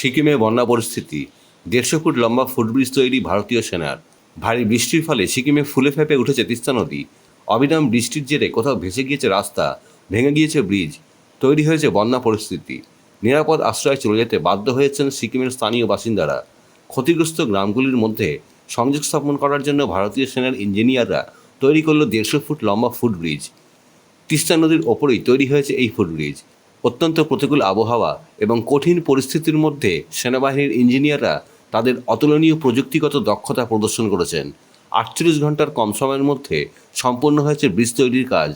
সিকিমে বন্যা পরিস্থিতি, দেড়শো ফুট লম্বা ফুটব্রিজ তৈরি ভারতীয় সেনার। ভারী বৃষ্টির ফলে সিকিমে ফুলে ফেপে উঠেছে তিস্তা নদী। অবিরাম বৃষ্টির জেরে কোথাও ভেসে গিয়েছে রাস্তা, ভেঙে গিয়েছে ব্রিজ, তৈরি হয়েছে বন্যা পরিস্থিতি। নিরাপদ আশ্রয়ে চলে যেতে বাধ্য হয়েছেন সিকিমের স্থানীয় বাসিন্দারা। ক্ষতিগ্রস্ত গ্রামগুলির মধ্যে সংযোগ স্থাপন করার জন্য ভারতীয় সেনার ইঞ্জিনিয়াররা তৈরি করল দেড়শো ফুট লম্বা ফুটব্রিজ। তিস্তা নদীর ওপরেই তৈরি হয়েছে এই ফুটব্রিজ। অত্যন্ত প্রতিকূল আবহাওয়া এবং কঠিন পরিস্থিতির মধ্যে সেনাবাহিনীর ইঞ্জিনিয়াররা তাদের অতুলনীয় প্রযুক্তিগত দক্ষতা প্রদর্শন করেছেন। আটচল্লিশ ঘণ্টার কম সময়ের মধ্যে সম্পন্ন হয়েছে ব্রিজ তৈরির কাজ।